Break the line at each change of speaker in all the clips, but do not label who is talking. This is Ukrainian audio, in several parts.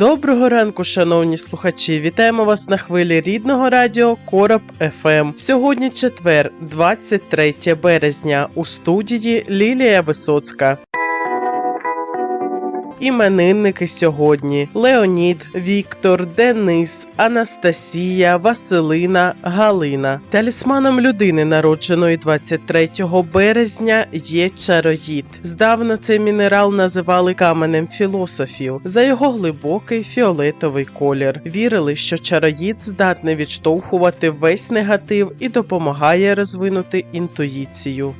Доброго ранку, шановні слухачі! Вітаємо вас на хвилі рідного радіо Короб ФМ. Сьогодні четвер, 23 березня. У студії Лілія Висоцька. Іменинники сьогодні: Леонід, Віктор, Денис, Анастасія, Василина, Галина. Талісманом людини, народженої 23 березня, є чароїд. Здавна цей мінерал називали каменем філософів за його глибокий фіолетовий колір. Вірили, що чароїд здатний відштовхувати весь негатив і допомагає розвинути інтуїцію.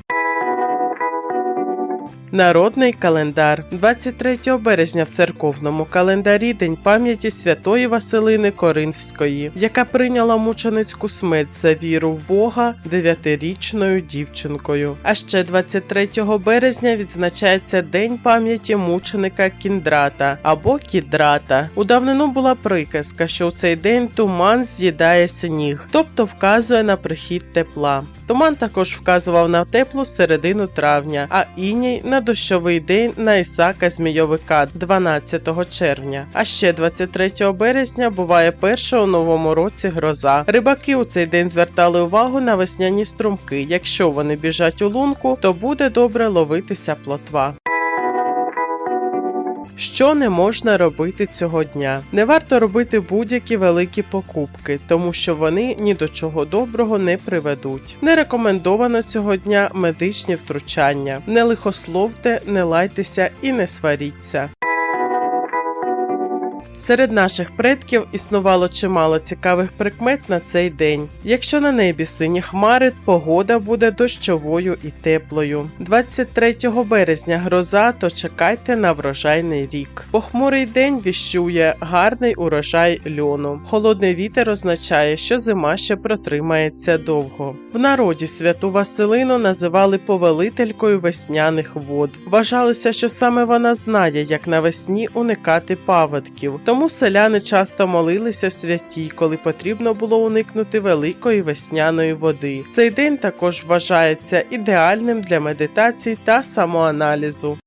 Народний календар 23 березня в церковному календарі День пам'яті святої Василини Коринфської, яка прийняла мученицьку смерть за віру в Бога дев'ятирічною дівчинкою. А ще 23 березня відзначається День пам'яті мученика Кіндрата або Кідрата. У давнину була приказка, що у цей день туман з'їдає сніг, тобто вказує на прихід тепла. Туман також вказував на теплу середину травня, а іній на дощовий день на Ісака Змійовика 12 червня. А ще 23 березня буває перша у новому році гроза. Рибаки у цей день звертали увагу на весняні струмки. Якщо вони біжать у лунку, то буде добре ловитися плотва. Що не можна робити цього дня? Не варто робити будь-які великі покупки, тому що вони ні до чого доброго не приведуть. Не рекомендовано цього дня медичні втручання. Не лихословте, не лайтеся і не сваріться. Серед наших предків існувало чимало цікавих прикмет на цей день. Якщо на небі сині хмари, погода буде дощовою і теплою. 23 березня гроза, то чекайте на врожайний рік. Похмурий день віщує гарний урожай льону. Холодний вітер означає, що зима ще протримається довго. В народі святу Василину називали повелителькою весняних вод. Вважалося, що саме вона знає, як навесні уникати паводків. Тому селяни часто молилися святій, коли потрібно було уникнути великої весняної води. Цей день також вважається ідеальним для медитації та самоаналізу.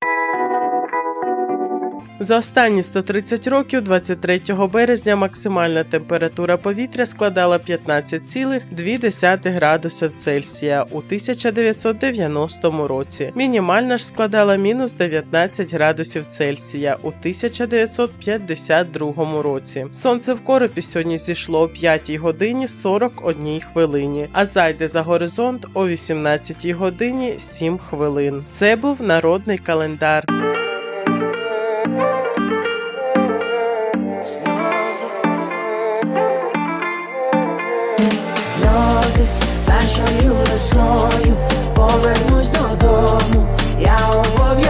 За останні 130 років, 23 березня, максимальна температура повітря складала 15,2 градусів Цельсія у 1990 році. Мінімальна ж складала мінус 19 градусів Цельсія у 1952 році. Сонце в коропі сьогодні зійшло о 5 годині 41 хвилині, а зайде за горизонт о 18 годині 7 хвилин. Це був народний календар.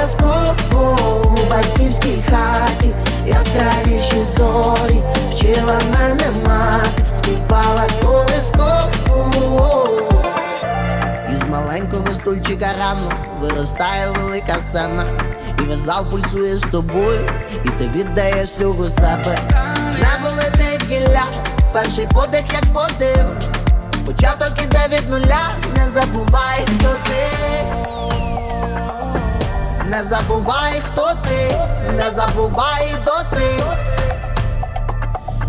Обов'язково у батьківській хаті, яскравіші зорі, вчила мене мати, співала колискову. Із маленького стульчика рано виростає велика сцена, і весь пульсує з тобою, і ти віддаєш всього себе. В небо летить гілля, перший подих, як подив. Початок іде від нуля, не забувай, хто ти. Не забувай, хто ти, не забувай доти.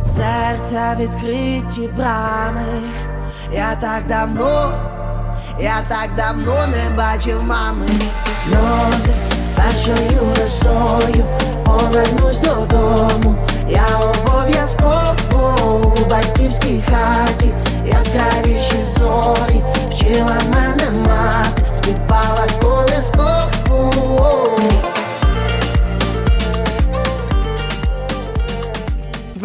Серця відкриті брами. Я так давно, я так давно не бачив мами. Сльози першою росою повернусь додому. Я обов'язково у батьківській хаті, яскравіші зорі, вчила мене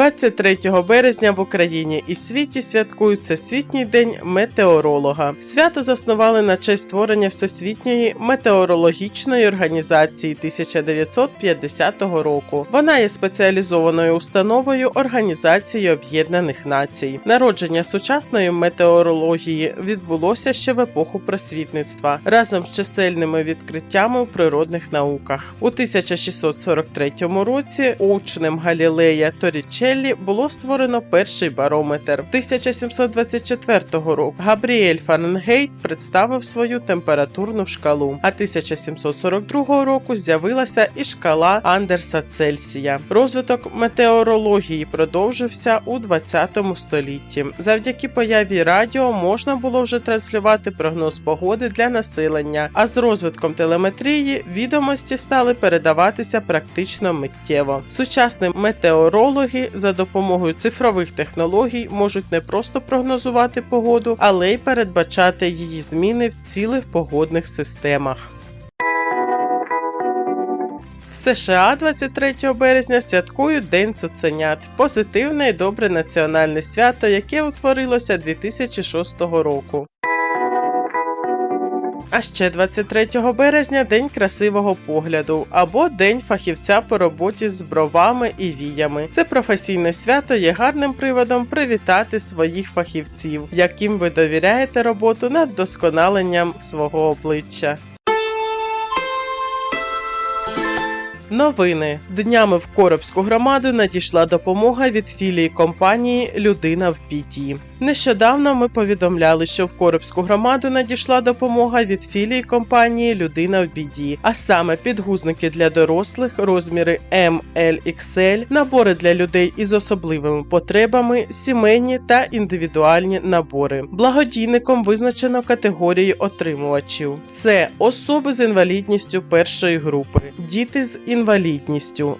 23 березня в Україні і світі святкують Всесвітній день метеоролога. Свято заснували на честь створення Всесвітньої метеорологічної організації 1950 року. Вона є спеціалізованою установою Організації Об'єднаних Націй. Народження сучасної метеорології відбулося ще в епоху просвітництва разом з чисельними відкриттями у природних науках. У 1643 році учнем Галілея Торічеллі було створено перший барометр. 1724 року Габріель Фаренгейт представив свою температурну шкалу. А 1742 року з'явилася і шкала Андерса Цельсія. Розвиток метеорології продовжився у 20 столітті. Завдяки появі радіо можна було вже транслювати прогноз погоди для населення. А з розвитком телеметрії відомості стали передаватися практично миттєво. Сучасні метеорологи за допомогою цифрових технологій можуть не просто прогнозувати погоду, але й передбачати її зміни в цілих погодних системах. В США 23 березня святкують День цуценят позитивне і добре національне свято, яке утворилося 2006 року. А ще 23 березня День красивого погляду або День фахівця по роботі з бровами і віями. Це професійне свято є гарним приводом привітати своїх фахівців, яким ви довіряєте роботу над досконаленням свого обличчя. Новини днями в Коробську громаду надійшла допомога від філії компанії Людина в біді. Нещодавно ми повідомляли, що в Коробську громаду надійшла допомога від філії компанії Людина в біді, а саме підгузники для дорослих, розміри М, L, XL, набори для людей із особливими потребами, сімейні та індивідуальні набори. Благодійником визначено категорії отримувачів: це особи з інвалідністю першої групи, діти з інвалідністю,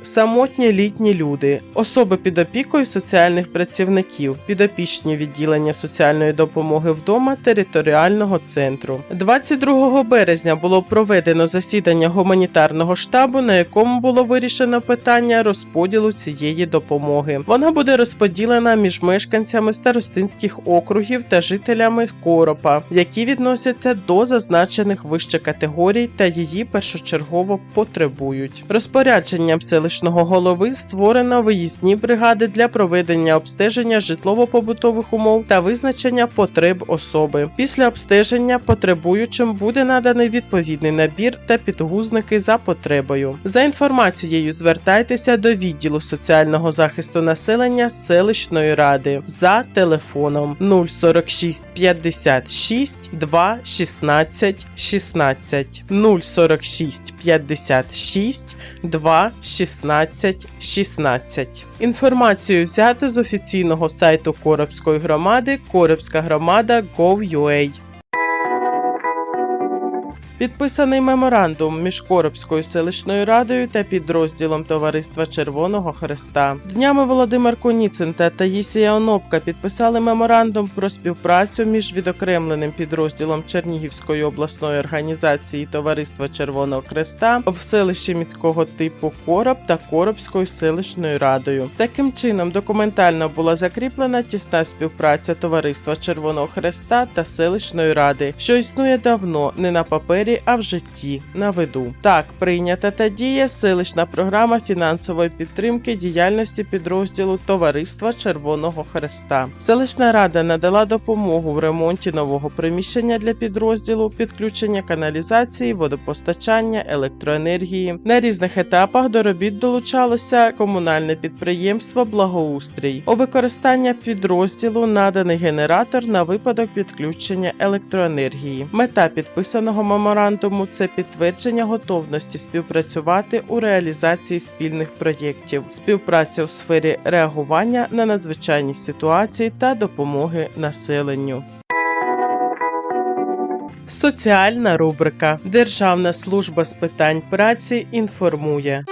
самотні літні люди, особи під опікою соціальних працівників, підопічні відділення соціальної допомоги вдома територіального центру. 22 березня було проведено засідання гуманітарного штабу, на якому було вирішено питання розподілу цієї допомоги. Вона буде розподілена між мешканцями старостинських округів та жителями Коропа, які відносяться до зазначених вище категорій та її першочергово потребують. Розпорядженням селищного голови створено виїзні бригади для проведення обстеження житлово-побутових умов та визначення потреб особи. Після обстеження потребуючим буде наданий відповідний набір та підгузники за потребою. За інформацією звертайтеся до відділу соціального захисту населення селищної ради за телефоном 046 56 2 16 16 046 56 2 16 16. Інформацію взято з офіційного сайту Коробської громади Коробська громада Gov.ua. Підписаний меморандум між Коробською селищною радою та підрозділом Товариства Червоного Хреста. Днями Володимир Коніцин та Таїсія Онопка підписали меморандум про співпрацю між відокремленим підрозділом Чернігівської обласної організації Товариства Червоного Хреста в селищі міського типу Короб та Коробською селищною радою. Таким чином, документально була закріплена тісна співпраця Товариства Червоного Хреста та селищної ради, що існує давно, не на папері, а в житті на виду. Так прийнята та діє селищна програма фінансової підтримки діяльності підрозділу Товариства Червоного Хреста. Селищна рада надала допомогу в ремонті нового приміщення для підрозділу, підключення каналізації, водопостачання, електроенергії. На різних етапах до робіт долучалося комунальне підприємство Благоустрій. У використання підрозділу наданий генератор на випадок відключення електроенергії. Мета підписаного меморандуму це підтвердження готовності співпрацювати у реалізації спільних проєктів, співпраця у сфері реагування на надзвичайні ситуації та допомоги населенню. Соціальна рубрика Державна служба з питань праці інформує.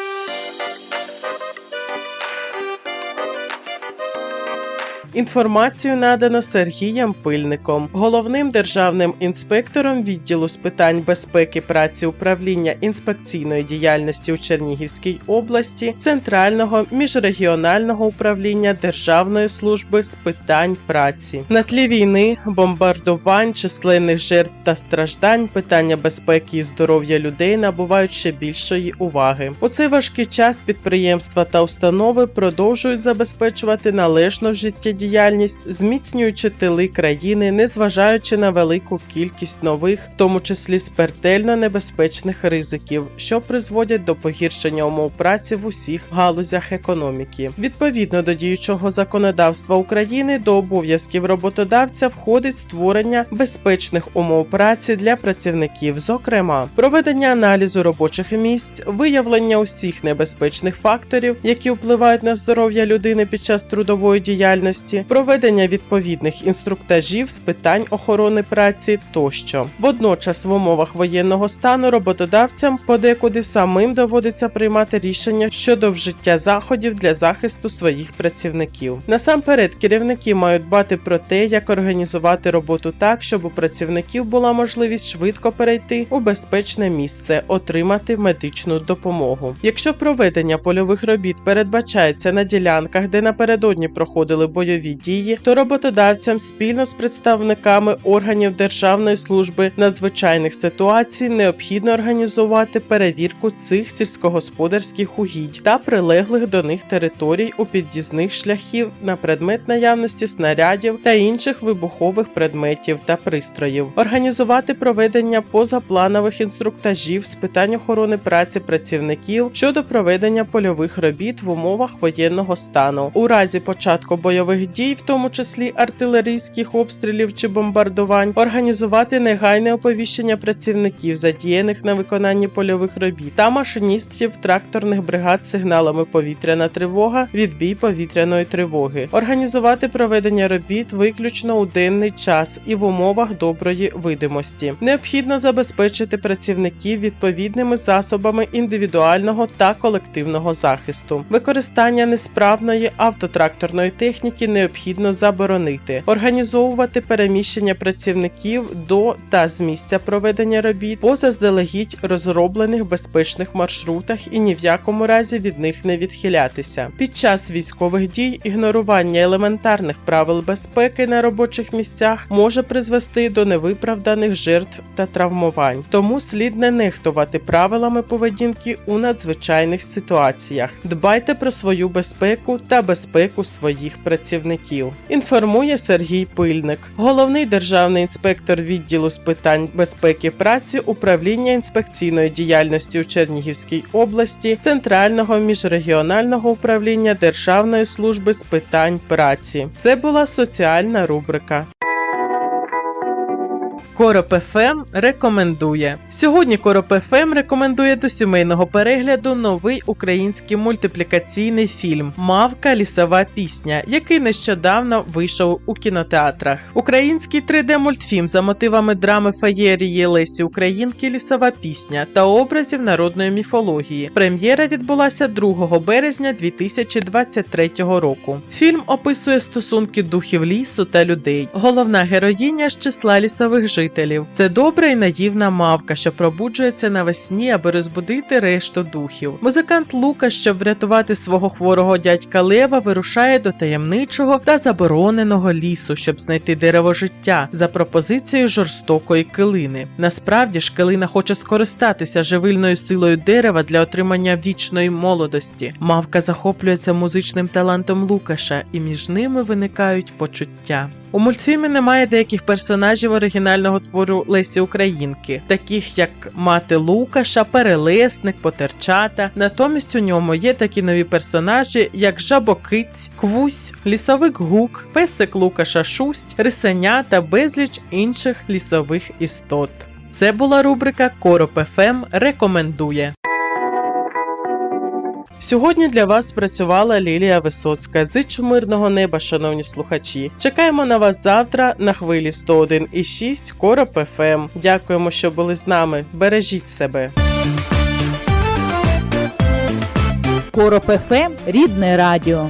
Інформацію надано Сергієм Пильником, головним державним інспектором відділу з питань безпеки праці управління інспекційної діяльності у Чернігівській області, Центрального міжрегіонального управління Державної служби з питань праці. На тлі війни, бомбардувань, численних жертв та страждань питання безпеки і здоров'я людей набувають ще більшої уваги. У цей важкий час підприємства та установи продовжують забезпечувати належну життєдіяльність, зміцнюючи тили країни, незважаючи на велику кількість нових, в тому числі смертельно небезпечних ризиків, що призводять до погіршення умов праці в усіх галузях економіки. Відповідно до діючого законодавства України до обов'язків роботодавця входить створення безпечних умов праці для працівників, зокрема, проведення аналізу робочих місць, виявлення усіх небезпечних факторів, які впливають на здоров'я людини під час трудової діяльності, проведення відповідних інструктажів з питань охорони праці тощо. Водночас, в умовах воєнного стану роботодавцям подекуди самим доводиться приймати рішення щодо вжиття заходів для захисту своїх працівників. Насамперед, керівники мають дбати про те, як організувати роботу так, щоб у працівників була можливість швидко перейти у безпечне місце, отримати медичну допомогу. Якщо проведення польових робіт передбачається на ділянках, де напередодні проходили бойові дії, то роботодавцям спільно з представниками органів Державної служби надзвичайних ситуацій необхідно організувати перевірку цих сільськогосподарських угідь та прилеглих до них територій у під'їзних шляхів на предмет наявності снарядів та інших вибухових предметів та пристроїв, організувати проведення позапланових інструктажів з питань охорони праці працівників щодо проведення польових робіт в умовах воєнного стану, у разі початку бойових дій, в тому числі артилерійських обстрілів чи бомбардувань, організувати негайне оповіщення працівників, задіяних на виконанні польових робіт та машиністів тракторних бригад сигналами повітряна тривога, відбій повітряної тривоги, організувати проведення робіт виключно у денний час і в умовах доброї видимості. Необхідно забезпечити працівників відповідними засобами індивідуального та колективного захисту. Використання несправної автотракторної техніки необхідно заборонити, організовувати переміщення працівників до та з місця проведення робіт по заздалегідь розроблених безпечних маршрутах і ні в якому разі від них не відхилятися. Під час військових дій ігнорування елементарних правил безпеки на робочих місцях може призвести до невиправданих жертв та травмувань. Тому слід не нехтувати правилами поведінки у надзвичайних ситуаціях. Дбайте про свою безпеку та безпеку своїх працівників. Інформує Сергій Пильник, головний державний інспектор відділу з питань безпеки праці управління інспекційної діяльності у Чернігівській області Центрального міжрегіонального управління Державної служби з питань праці. Це була соціальна рубрика. Короб ФМ рекомендує. Сьогодні Короб ФМ рекомендує до сімейного перегляду новий український мультиплікаційний фільм Мавка лісова пісня, який нещодавно вийшов у кінотеатрах. Український 3D-мультфільм за мотивами драми феєрії Лесі Українки Лісова пісня та образів народної міфології. Прем'єра відбулася 2 березня 2023 року. Фільм описує стосунки духів лісу та людей. Головна героїня з числа лісових жителів. Це добра і наївна мавка, що пробуджується навесні, аби розбудити решту духів. Музикант Лука, щоб врятувати свого хворого дядька Лева, вирушає до таємничого та забороненого лісу, щоб знайти дерево життя за пропозицією жорстокої килини. Насправді ж килина хоче скористатися живильною силою дерева для отримання вічної молодості. Мавка захоплюється музичним талантом Лукаша, і між ними виникають почуття. У мультфільмі немає деяких персонажів оригінального твору Лесі Українки, таких як мати Лукаша, Перелесник, Потерчата. Натомість у ньому є такі нові персонажі, як Жабокиць, Квусь, Лісовик Гук, Песик Лукаша Шусть, Рисеня та безліч інших лісових істот. Це була рубрика Короб ФМ рекомендує. Сьогодні для вас працювала Лілія Висоцька. Зичу мирного неба, шановні слухачі. Чекаємо на вас завтра на хвилі 101,6 Короб ФМ. Дякуємо, що були з нами. Бережіть себе.
Короб ФМ – рідне радіо.